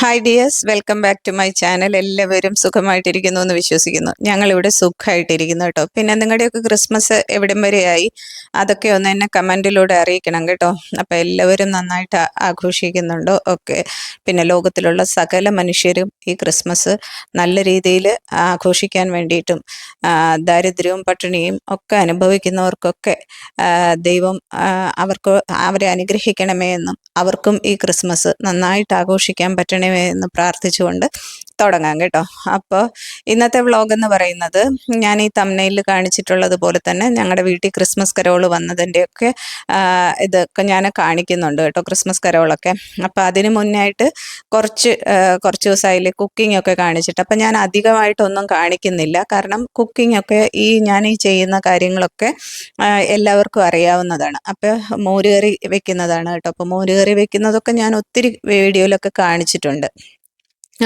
Hi dears welcome back to my channel എല്ലാവരും സുഖമായിട്ടിരിക്കുന്നു എന്ന് വിശ്വസിക്കുന്നു. ഞങ്ങളിവിടെ സുഖമായിട്ടിരിക്കുന്നു കേട്ടോ. പിന്നെ നിങ്ങളുടെയൊക്കെ ക്രിസ്മസ് എവിടം വരെയായി അതൊക്കെ ഒന്ന് എന്നെ കമന്റിലൂടെ അറിയിക്കണം കേട്ടോ. അപ്പോൾ എല്ലാവരും നന്നായിട്ട് ആഘോഷിക്കുന്നുണ്ടോ? ഒക്കെ പിന്നെ ലോകത്തിലുള്ള സകല മനുഷ്യരും ഈ ക്രിസ്മസ് നല്ല രീതിയിൽ ആഘോഷിക്കാൻ വേണ്ടിയിട്ടും ദാരിദ്ര്യവും പട്ടിണിയും ഒക്കെ അനുഭവിക്കുന്നവർക്കൊക്കെ ദൈവം അവർക്ക് അവരെ അനുഗ്രഹിക്കണമേ എന്നും അവർക്കും ഈ ക്രിസ്മസ് നന്നായിട്ട് ആഘോഷിക്കാൻ പറ്റണമേ എന്ന് പ്രാർത്ഥിച്ചുകൊണ്ട് തുടങ്ങാം കേട്ടോ. അപ്പോൾ ഇന്നത്തെ വ്ളോഗ് എന്ന് പറയുന്നത് ഞാൻ ഈ തമ്മനയിൽ കാണിച്ചിട്ടുള്ളത് പോലെ തന്നെ ഞങ്ങളുടെ വീട്ടിൽ ക്രിസ്മസ് കരോൾ വന്നതിന്റെയൊക്കെ ഇതൊക്കെ ഞാൻ കാണിക്കുന്നുണ്ട് കേട്ടോ ക്രിസ്മസ് കരോളൊക്കെ. അപ്പോൾ അതിന് മുന്നായിട്ട് കുറച്ച് കുറച്ച് ദിവസമായില്ലേ കുക്കിംഗ് ഒക്കെ കാണിച്ചിട്ട് അപ്പം ഞാൻ അധികമായിട്ടൊന്നും കാണിക്കുന്നില്ല. കാരണം കുക്കിംഗ് ഒക്കെ ഈ ഞാൻ ഈ ചെയ്യുന്ന കാര്യങ്ങളൊക്കെ എല്ലാവർക്കും അറിയാവുന്നതാണ്. അപ്പോൾ മോരുകറി വെക്കുന്നതാണ് കേട്ടോ. അപ്പോൾ മോരുകറി വെക്കുന്നതൊക്കെ ഞാൻ ഒത്തിരി വീഡിയോയിലൊക്കെ കാണിച്ചിട്ടുണ്ട്.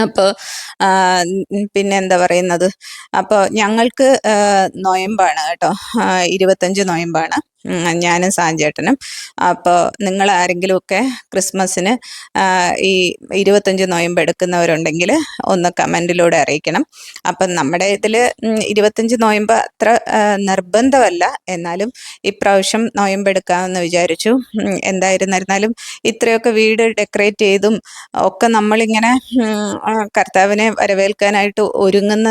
അപ്പോൾ പിന്നെ എന്താ പറയുന്നത്? അപ്പോൾ ഞങ്ങൾക്ക് നൊയമ്പാണ് കേട്ടോ. ഇരുപത്തഞ്ച് നൊയമ്പാണ്. ഞാനും സാഞ്ചേട്ടനും. അപ്പോൾ നിങ്ങൾ ആരെങ്കിലുമൊക്കെ ക്രിസ്മസിന് ഈ ഇരുപത്തഞ്ച് നോയമ്പ് എടുക്കുന്നവരുണ്ടെങ്കിൽ ഒന്ന് കമന്റിലൂടെ അറിയിക്കണം. അപ്പം നമ്മുടെ ഇതിൽ ഇരുപത്തഞ്ച് നോയമ്പ് അത്ര നിർബന്ധമല്ല. എന്നാലും ഇപ്രാവശ്യം നോയമ്പ് എടുക്കാമെന്ന് വിചാരിച്ചു. എന്തായിരുന്നിരുന്നാലും ഇത്രയൊക്കെ വീട് ഡെക്കറേറ്റ് ചെയ്തും ഒക്കെ നമ്മളിങ്ങനെ കർത്താവിനെ വരവേൽക്കാനായിട്ട് ഒരുങ്ങുന്ന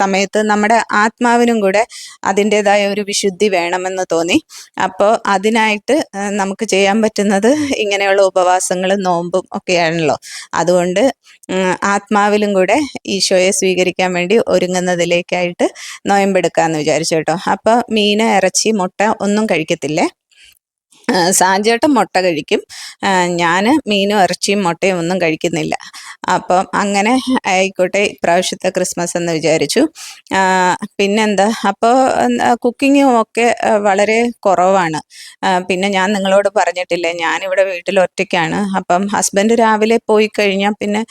സമയത്ത് നമ്മുടെ ആത്മാവിനും കൂടെ അതിന്റെതായ ഒരു വിശുദ്ധി വേണമെന്ന് തോന്നി. അപ്പോൾ അതിനായിട്ട് നമുക്ക് ചെയ്യാൻ പറ്റുന്നത് ഇങ്ങനെയുള്ള ഉപവാസങ്ങളും നോമ്പും ഒക്കെയാണല്ലോ. അതുകൊണ്ട് ആത്മാവിലും കൂടെ ഈശോയെ സ്വീകരിക്കാൻ വേണ്ടി ഒരുങ്ങുന്നതിലേക്കായിട്ട് നോയമ്പെടുക്കാമെന്ന് വിചാരിച്ചു കേട്ടോ. അപ്പോൾ മീൻ ഇറച്ചി മുട്ട ഒന്നും കഴിക്കത്തില്ലേ? സാഞ്ചേട്ടം മുട്ട കഴിക്കും. ഞാൻ മീനും ഇറച്ചിയും മുട്ടയും ഒന്നും കഴിക്കുന്നില്ല. അപ്പം അങ്ങനെ ആയിക്കോട്ടെ ഇപ്രാവശ്യത്തെ ക്രിസ്മസ് എന്ന് വിചാരിച്ചു. പിന്നെന്താ? അപ്പോൾ കുക്കിങ്ങും ഒക്കെ വളരെ കുറവാണ്. പിന്നെ ഞാൻ നിങ്ങളോട് പറഞ്ഞിട്ടില്ലേ ഞാനിവിടെ വീട്ടിൽ ഒറ്റയ്ക്കാണ്. അപ്പം ഹസ്ബൻഡ് രാവിലെ പോയി കഴിഞ്ഞാൽ പിന്നെ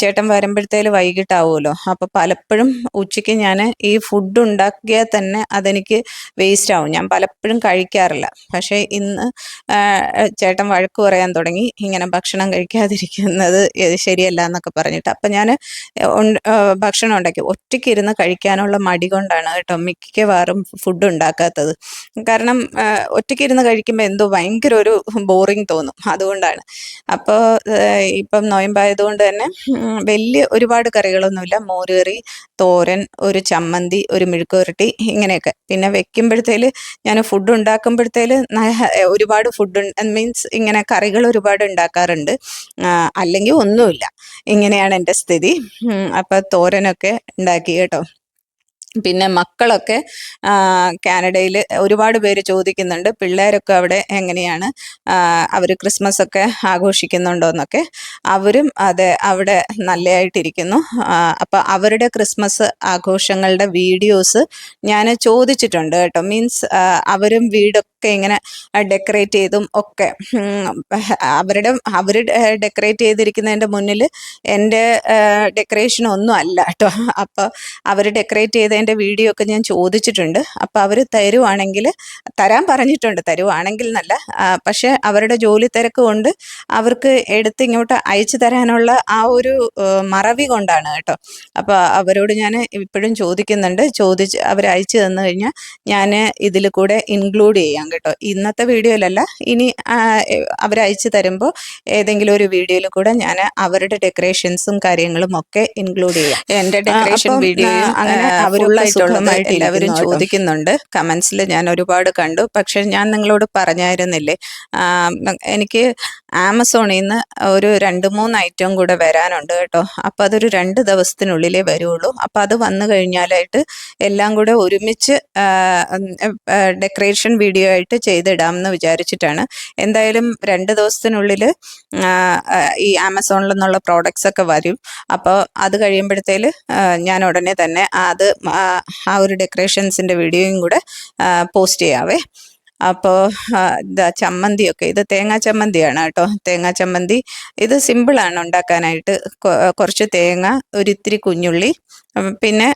ചേട്ടൻ വരുമ്പോഴത്തേൽ വൈകിട്ടാവുമല്ലോ. അപ്പോൾ പലപ്പോഴും ഉച്ചയ്ക്ക് ഞാൻ ഈ ഫുഡ് ഉണ്ടാക്കിയാൽ തന്നെ അതെനിക്ക് വേസ്റ്റ് ആവും. ഞാൻ പലപ്പോഴും കഴിക്കാറില്ല. പക്ഷേ ഇന്ന് ചേട്ടൻ വഴക്ക് പറയാൻ തുടങ്ങി. ഇങ്ങനെ ഭക്ഷണം കഴിക്കാതിരിക്കുന്നത് ഇത് ശരിയല്ല എന്നൊക്കെ പറഞ്ഞിട്ട്. അപ്പം ഞാൻ ഭക്ഷണം ഉണ്ടാക്കി. ഒറ്റയ്ക്ക് ഇരുന്ന് കഴിക്കാനുള്ള മടി കൊണ്ടാണ് കേട്ടോ മിക്കവാറും ഫുഡ് ഉണ്ടാക്കാത്തത്. കാരണം ഒറ്റയ്ക്ക് ഇരുന്ന് കഴിക്കുമ്പോൾ എന്തോ ഭയങ്കര ഒരു ബോറിങ് തോന്നും. അതുകൊണ്ടാണ്. അപ്പോൾ ഇപ്പം നോയമ്പായതുകൊണ്ട് തന്നെ വലിയ ഒരുപാട് കറികളൊന്നുമില്ല. മോരുകറി തോരൻ ഒരു ചമ്മന്തി ഒരു മെഴുക്കുവരട്ടി ഇങ്ങനെയൊക്കെ. പിന്നെ വെക്കുമ്പോഴത്തേൽ ഞാൻ ഫുഡ് ഉണ്ടാക്കുമ്പോഴത്തേൽ ഒരുപാട് ഫുഡ് മീൻസ് ഇങ്ങനെ കറികൾ ഒരുപാട് ഉണ്ടാക്കാറുണ്ട്. അല്ലെങ്കിൽ ഒന്നുമില്ല. ഇങ്ങനെയാണ് എന്റെ സ്ഥിതി. അപ്പം തോരനൊക്കെ ഉണ്ടാക്കി കേട്ടോ. പിന്നെ മക്കളൊക്കെ കാനഡയിൽ ഒരുപാട് പേര് ചോദിക്കുന്നുണ്ട് പിള്ളേരൊക്കെ അവിടെ എങ്ങനെയാണ് അവർ ക്രിസ്മസ് ഒക്കെ ആഘോഷിക്കുന്നുണ്ടോ എന്നൊക്കെ അവരും അതെ അവിടെ നല്ലതായിട്ടിരിക്കുന്നു. അപ്പോൾ അവരുടെ ക്രിസ്മസ് ആഘോഷങ്ങളുടെ വീഡിയോസ് ഞാൻ ചോദിച്ചിട്ടുണ്ട് കേട്ടോ. മീൻസ് അവരും വീടൊക്കെ ഇങ്ങനെ ഡെക്കറേറ്റ് ചെയ്തും ഒക്കെ. അവരുടെ അവർ ഡെക്കറേറ്റ് ചെയ്തിരിക്കുന്നതിന്റെ മുന്നിൽ എന്റെ ഡെക്കറേഷൻ ഒന്നും അല്ല കേട്ടോ. അപ്പോൾ അവർ ഡെക്കറേറ്റ് ചെയ്തതിന്റെ വീഡിയോ ഒക്കെ ഞാൻ ചോദിച്ചിട്ടുണ്ട്. അപ്പോൾ അവർ തരുവാണെങ്കിൽ തരാൻ പറഞ്ഞിട്ടുണ്ട്. തരുവാണെങ്കിൽ എന്നല്ല പക്ഷേ അവരുടെ ജോലി തിരക്ക് കൊണ്ട് അവർക്ക് എടുത്ത് ഇങ്ങോട്ട് അയച്ചു തരാനുള്ള ആ ഒരു മറവി കൊണ്ടാണ് കേട്ടോ. അപ്പോൾ അവരോട് ഞാൻ ഇപ്പോഴും ചോദിക്കുന്നുണ്ട്. ചോദിച്ച് അവർ അയച്ചു തന്നു കഴിഞ്ഞാൽ ഞാൻ ഇതിൽ കൂടെ ഇൻക്ലൂഡ് ചെയ്യാം. കേട്ടോ. ഇന്നത്തെ വീഡിയോയിലല്ല ഇനി അവരയച്ചു തരുമ്പോൾ ഏതെങ്കിലും ഒരു വീഡിയോയിൽ കൂടെ ഞാൻ അവരുടെ ഡെക്കറേഷൻസും കാര്യങ്ങളും ഒക്കെ ഇൻക്ലൂഡ് ചെയ്യാം. എന്റെ ഡെക്കറേഷൻ വീഡിയോ അങ്ങനെ full അവരുള്ള ആയിട്ടുള്ളത് എല്ലാവരും ചോദിക്കുന്നുണ്ട്. കമൻസിൽ ഞാൻ ഒരുപാട് കണ്ടു. പക്ഷെ ഞാൻ നിങ്ങളോട് പറഞ്ഞായിരുന്നില്ലേ എനിക്ക് ആമസോണിൽ നിന്ന് ഒരു രണ്ട് മൂന്ന് ഐറ്റം കൂടെ വരാനുണ്ട് കേട്ടോ. അപ്പം അതൊരു രണ്ട് ദിവസത്തിനുള്ളിലേ വരുള്ളൂ. അപ്പം അത് വന്നു കഴിഞ്ഞാലായിട്ട് എല്ലാം കൂടെ ഒരുമിച്ച് ഡെക്കറേഷൻ വീഡിയോ ആയിട്ട് ചെയ്തിടാം എന്ന് വിചാരിച്ചിട്ടാണ്. എന്തായാലും രണ്ട് ദിവസത്തിനുള്ളിൽ ഈ ആമസോണിൽ നിന്നുള്ള പ്രോഡക്റ്റ്സ് ഒക്കെ വരും. അപ്പോൾ അത് കഴിയുമ്പോഴത്തേൽ ഞാൻ ഉടനെ തന്നെ അത് ആ ഒരു ഡെക്കറേഷൻസിന്റെ വീഡിയോയും കൂടെ പോസ്റ്റ് ചെയ്യാവേ. അപ്പോൾ ഇതാ ചമ്മന്തിയൊക്കെ. ഇത് തേങ്ങാ ചമ്മന്തിയാണ് കേട്ടോ. തേങ്ങാ ചമ്മന്തി. ഇത് സിമ്പിളാണ് ഉണ്ടാക്കാനായിട്ട്. കുറച്ച് തേങ്ങ ഒരിത്തിരി കുഞ്ഞുള്ളി പിന്നെ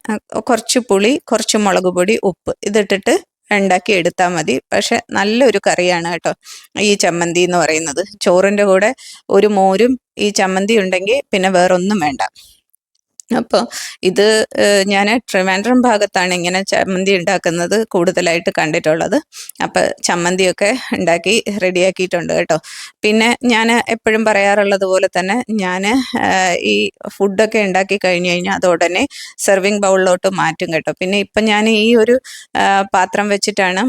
കുറച്ച് പുളി കുറച്ച് മുളക് പൊടി ഉപ്പ്. ഇതിട്ടിട്ട് ഉണ്ടാക്കി എടുത്താൽ മതി. പക്ഷെ നല്ലൊരു കറിയാണ് കേട്ടോ ഈ ചമ്മന്തി എന്ന് പറയുന്നത്. ചോറിന്റെ കൂടെ ഒരു മോരും ഈ ചമ്മന്തി ഉണ്ടെങ്കിൽ പിന്നെ വേറൊന്നും വേണ്ട. അപ്പോൾ ഇത് ഞാൻ ട്രിവാൻഡ്രം ഭാഗത്താണ് ഇങ്ങനെ ചമ്മന്തി ഉണ്ടാക്കുന്നത് കൂടുതലായിട്ട് കണ്ടിട്ടുള്ളത്. അപ്പോൾ ചമ്മന്തിയൊക്കെ ഉണ്ടാക്കി റെഡിയാക്കിയിട്ടുണ്ട് കേട്ടോ. പിന്നെ ഞാൻ എപ്പോഴും പറയാറുള്ളത് പോലെ തന്നെ ഞാൻ ഈ ഫുഡൊക്കെ ഉണ്ടാക്കി കഴിഞ്ഞ് കഴിഞ്ഞാൽ അത് ഉടനെ സെർവിങ് ബൗളിലോട്ട് മാറ്റും കേട്ടോ. പിന്നെ ഇപ്പം ഞാൻ ഈ ഒരു പാത്രം വെച്ചിട്ടാണ്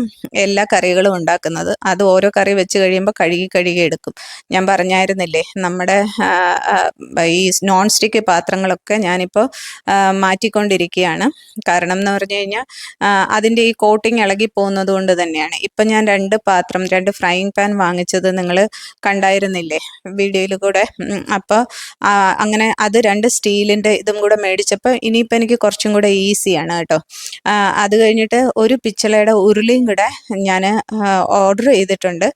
എല്ലാ കറികളും ഉണ്ടാക്കുന്നത്. അത് ഓരോ കറി വെച്ച് കഴിയുമ്പോൾ കഴുകി കഴുകി എടുക്കും. ഞാൻ പറഞ്ഞായിരുന്നില്ലേ നമ്മുടെ ഈ നോൺ സ്റ്റിക്ക് പാത്രങ്ങളൊക്കെ ഞാനിപ്പോൾ ആ, മാറ്റിക്കൊണ്ടിരിക്കുകയാണ് കാരണം എന്ന് പറഞ്ഞു കഴിഞ്ഞാൽ അതിന്റെ ഈ കോട്ടിങ് ഇളകി പോകുന്നത് കൊണ്ട് തന്നെയാണ്. ഇപ്പം ഞാൻ രണ്ട് പാത്രം രണ്ട് ഫ്രൈയിങ് പാൻ വാങ്ങിച്ചത് നിങ്ങൾ കണ്ടായിരുന്നില്ലേ? വീഡിയോയിൽ കൂടെ. അപ്പോൾ അങ്ങനെ അത് രണ്ട് സ്റ്റീലിന്റെ ഇതും കൂടെ മേടിച്ചപ്പോൾ ഇനിയിപ്പോൾ എനിക്ക് കുറച്ചും കൂടെ ഈസിയാണ് കേട്ടോ. അത് കഴിഞ്ഞിട്ട് ഒരു പിച്ചളയുടെ ഉരുളിയും കൂടെ ഞാൻ ഓർഡർ ചെയ്തിട്ടുണ്ട്.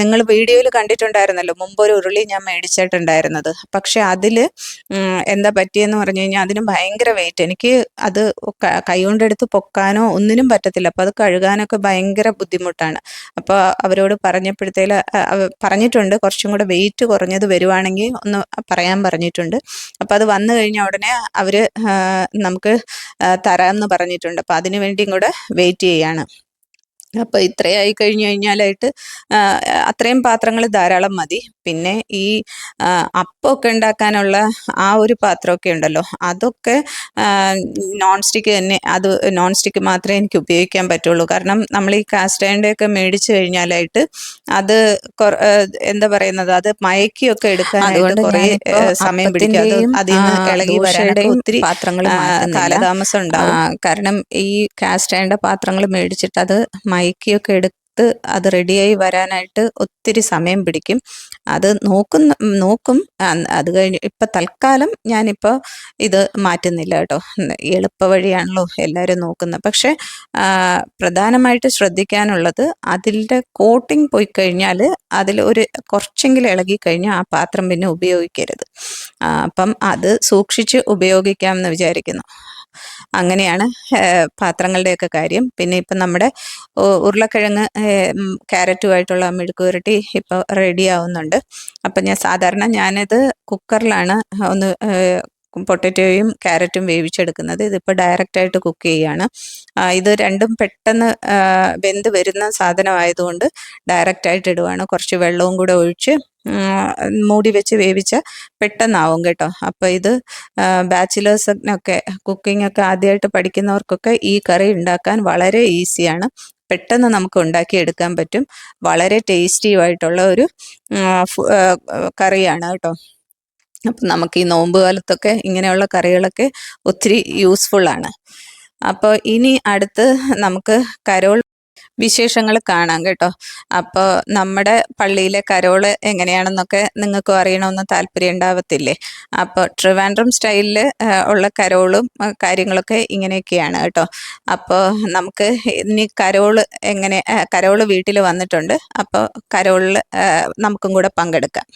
നിങ്ങൾ വീഡിയോയിൽ കണ്ടിട്ടുണ്ടായിരുന്നല്ലോ മുമ്പ് ഒരു ഉരുളി ഞാൻ മേടിച്ചിട്ടുണ്ടായിരുന്നത്. പക്ഷെ അതിൽ എന്താ പറ്റിയെന്ന് പറഞ്ഞു കഴിഞ്ഞാൽ അതിന് ഭയങ്കര വെയിറ്റ് എനിക്ക് അത് കൈകൊണ്ടെടുത്ത് പൊക്കാനോ ഒന്നിനും പറ്റത്തില്ല. അപ്പോൾ അത് കഴുകാനൊക്കെ ഭയങ്കര ബുദ്ധിമുട്ടാണ്. അപ്പോൾ അവരോട് പറഞ്ഞപ്പോഴത്തേൽ പറഞ്ഞിട്ടുണ്ട്. കുറച്ചും കൂടെ വെയിറ്റ് കുറഞ്ഞത് വരുവാണെങ്കിൽ ഒന്ന് പറയാൻ പറഞ്ഞിട്ടുണ്ട്. അപ്പോൾ അത് വന്നു കഴിഞ്ഞ ഉടനെ അവർ നമുക്ക് തരാമെന്ന് പറഞ്ഞിട്ടുണ്ട്. അപ്പോൾ അതിനു വേണ്ടിയും കൂടെ വെയിറ്റ് ചെയ്യാണ്. അപ്പോൾ ഇത്രയായി കഴിഞ്ഞു കഴിഞ്ഞാലായിട്ട് അത്രയും പാത്രങ്ങൾ ധാരാളം മതി. പിന്നെ ഈ അപ്പമൊക്കെ ഉണ്ടാക്കാനുള്ള ആ ഒരു പാത്രമൊക്കെ ഉണ്ടല്ലോ അതൊക്കെ നോൺ സ്റ്റിക്ക് തന്നെ അത് നോൺ സ്റ്റിക്ക് മാത്രമേ എനിക്ക് ഉപയോഗിക്കാൻ പറ്റുള്ളൂ. കാരണം നമ്മൾ ഈ കാസ്റ്റ് അയണിന്റെ ഒക്കെ മേടിച്ചു കഴിഞ്ഞാലായിട്ട് അത് എന്താ പറയുന്നത് അത് മയക്കിയൊക്കെ എടുക്കാനായിട്ട് കുറെ സമയം പിടിക്കും. അത് അതിൽ നിന്ന് ഇളകി വരാനൊക്കെ ഒത്തിരി പാത്രങ്ങൾ കാലതാമസം ഉണ്ടാവും. കാരണം ഈ കാസ്റ്റൈന്റെ പാത്രങ്ങൾ മേടിച്ചിട്ട് അത് മയക്കിയൊക്കെ എടുത്ത് അത് റെഡിയായി വരാനായിട്ട് ഒത്തിരി സമയം പിടിക്കും. അത് നോക്കുന്ന നോക്കും. അത് കഴിഞ്ഞ് ഇപ്പം തൽക്കാലം ഞാനിപ്പോൾ ഇത് മാറ്റുന്നില്ല കേട്ടോ. എളുപ്പ വഴിയാണല്ലോ എല്ലാവരും നോക്കുന്നത്. പക്ഷേ പ്രധാനമായിട്ട് ശ്രദ്ധിക്കാനുള്ളത് അതിന്റെ കോട്ടിംഗ് പോയി കഴിഞ്ഞാൽ അതിൽ ഒരു കുറച്ചെങ്കിലും ഇളകി കഴിഞ്ഞാൽ ആ പാത്രം പിന്നെ ഉപയോഗിക്കരുത്. അപ്പം അത് സൂക്ഷിച്ച് ഉപയോഗിക്കാമെന്ന് വിചാരിക്കുന്നു. അങ്ങനെയാണ് പാത്രങ്ങളുടെയൊക്കെ കാര്യം. പിന്നെ ഇപ്പം നമ്മുടെ ഉരുളക്കിഴങ്ങ് ക്യാരറ്റുമായിട്ടുള്ള മെഴുക്ക് ക്യാരറ്റുമായിട്ടുള്ള മെഴുക്കുപുരട്ടി ഇപ്പോൾ റെഡി ആവുന്നുണ്ട്. അപ്പം ഞാൻ സാധാരണ ഞാനിത് കുക്കറിലാണ് ഒന്ന് പൊട്ടറ്റോയും ക്യാരറ്റും വേവിച്ചെടുക്കുന്നത്. ഇതിപ്പോൾ ഡയറക്റ്റായിട്ട് കുക്ക് ചെയ്യാണ് ഇത് രണ്ടും പെട്ടെന്ന് വെന്ത് വരുന്ന സാധനമായതുകൊണ്ട് ഡയറക്റ്റായിട്ട് ഇടുവാണ്. കുറച്ച് വെള്ളവും കൂടെ ഒഴിച്ച് മൂടി വെച്ച് വേവിച്ച പെട്ടെന്നാവും കേട്ടോ. അപ്പോൾ ഇത് ബാച്ചിലേഴ്സിനൊക്കെ കുക്കിംഗ് ഒക്കെ ആദ്യമായിട്ട് പഠിക്കുന്നവർക്കൊക്കെ ഈ കറി ഉണ്ടാക്കാൻ വളരെ ഈസിയാണ്. പെട്ടെന്ന് നമുക്ക് ഉണ്ടാക്കിയെടുക്കാൻ പറ്റും. വളരെ ടേസ്റ്റിയുമായിട്ടുള്ള ഒരു കറിയാണ് കേട്ടോ. അപ്പം നമുക്ക് ഈ നോമ്പ് കാലത്തൊക്കെ ഇങ്ങനെയുള്ള കറികളൊക്കെ ഒത്തിരി യൂസ്ഫുള്ളാണ്. അപ്പോൾ ഇനി അടുത്ത് നമുക്ക് കരോൾ വിശേഷങ്ങൾ കാണാം കേട്ടോ. അപ്പോൾ നമ്മുടെ പള്ളിയിലെ കരോൾ എങ്ങനെയാണെന്നൊക്കെ നിങ്ങൾക്കും അറിയണമെന്ന് താല്പര്യം ഉണ്ടാവത്തില്ലേ? അപ്പോൾ ട്രിവാൻഡ്രം സ്റ്റൈലിൽ ഉള്ള കരോളും കാര്യങ്ങളൊക്കെ ഇങ്ങനെയൊക്കെയാണ് കേട്ടോ. അപ്പോൾ നമുക്ക് ഇനി കരോൾ എങ്ങനെ കരോൾ വീട്ടിൽ വന്നിട്ടുണ്ട്. അപ്പോൾ കരോളിൽ നമുക്കും കൂടെ പങ്കെടുക്കാം.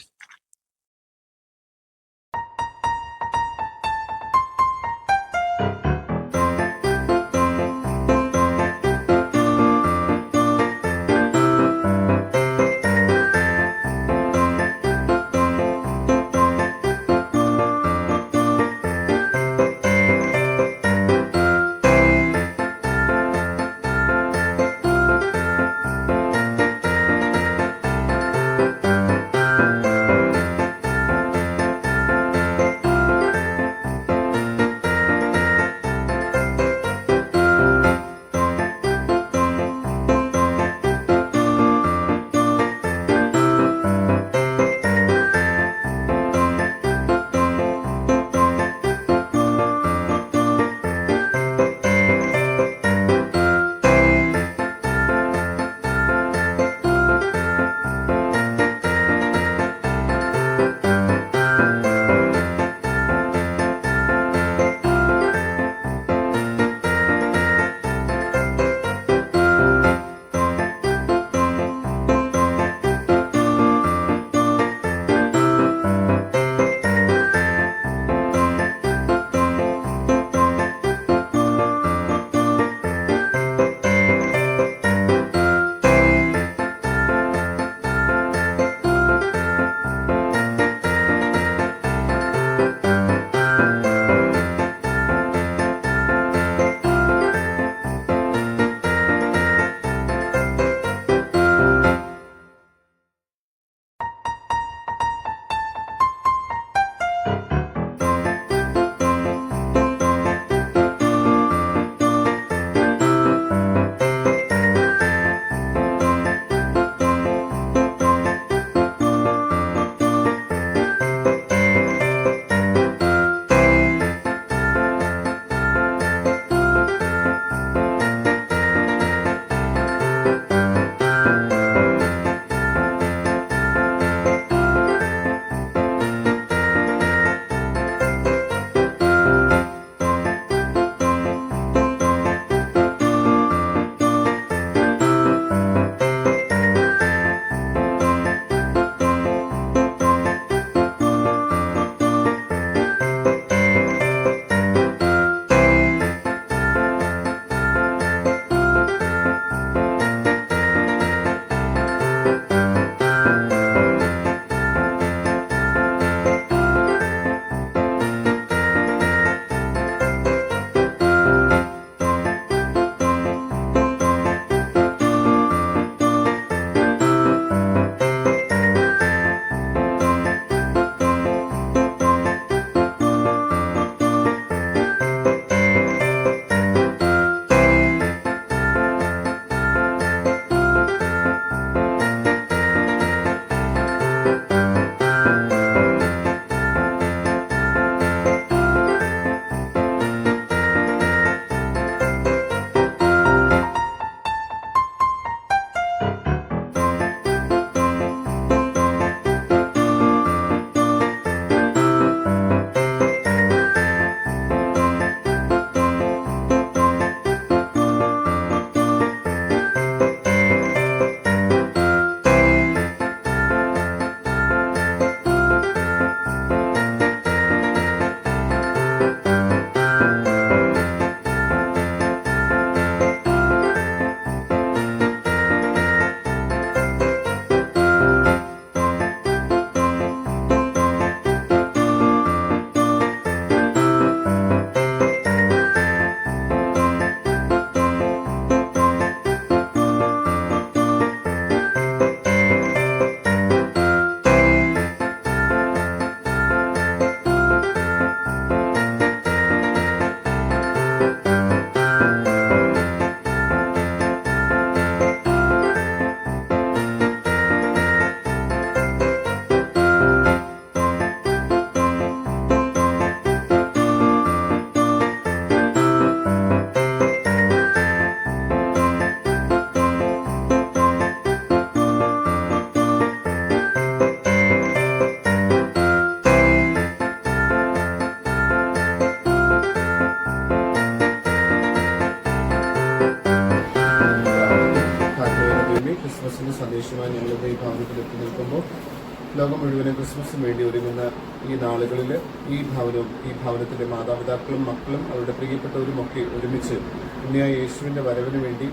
ലോകം മുഴുവനും ക്രിസ്മസിന് വേണ്ടി ഒരുങ്ങുന്ന ഈ നാളുകളിൽ ഈ ഭവനവും ഈ ഭവനത്തിലെ മാതാപിതാക്കളും മക്കളും അവരുടെ പ്രിയപ്പെട്ടവരും ഒക്കെ ഒരുമിച്ച് ഉണ്ണിയായ യേശുവിന്റെ വരവിന് വേണ്ടി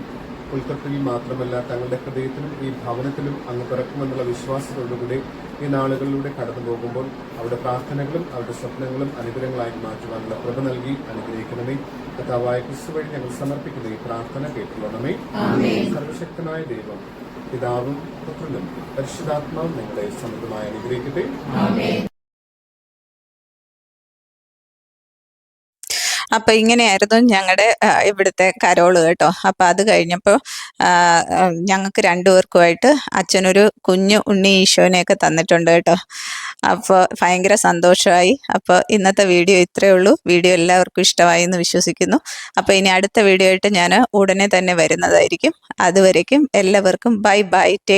കൊൽക്കത്തയിൽ മാത്രമല്ല തങ്ങളുടെ ഹൃദയത്തിലും ഈ ഭവനത്തിലും അങ്ങ് പിറക്കുമെന്നുള്ള വിശ്വാസത്തോടുകൂടി ഈ നാളുകളിലൂടെ കടന്നു പോകുമ്പോൾ അവരുടെ പ്രാർത്ഥനകളും അവരുടെ സ്വപ്നങ്ങളും അനുഗ്രഹങ്ങളായി മാറ്റുവാനുള്ള കൃപ നൽകി അനുഗ്രഹിക്കണമേ. കഥാവായ ക്രിസ്തു വഴി ഞങ്ങൾ സമർപ്പിക്കുന്ന ഈ പ്രാർത്ഥന കേട്ടുകൊള്ളണമേ. സർവശക്തനായ ദൈവം പിതാവും പുത്രനും പരിശുദ്ധാത്മാവും നിങ്ങളെ സമൃദ്ധമായി അനുഗ്രഹിക്കട്ടെ. അപ്പൊ ഇങ്ങനെയായിരുന്നു ഞങ്ങളുടെ ഇവിടുത്തെ കരോൾ കേട്ടോ. അപ്പൊ അത് കഴിഞ്ഞപ്പോൾ ഞങ്ങൾക്ക് രണ്ടുപേർക്കുമായിട്ട് അച്ഛനൊരു കുഞ്ഞു ഉണ്ണി ഈശോനെയൊക്കെ തന്നിട്ടുണ്ട് കേട്ടോ. അപ്പോൾ ഭയങ്കര സന്തോഷമായി. അപ്പോൾ ഇന്നത്തെ വീഡിയോ ഇത്രയേ ഉള്ളൂ. വീഡിയോ എല്ലാവർക്കും ഇഷ്ടമായി എന്ന് വിശ്വസിക്കുന്നു. അപ്പോൾ ഇനി അടുത്ത വീഡിയോ ആയിട്ട് ഞാൻ ഉടനെ തന്നെ വരുന്നതായിരിക്കും. അതുവരേക്കും എല്ലാവർക്കും ബൈ ബൈ. ടേക്ക്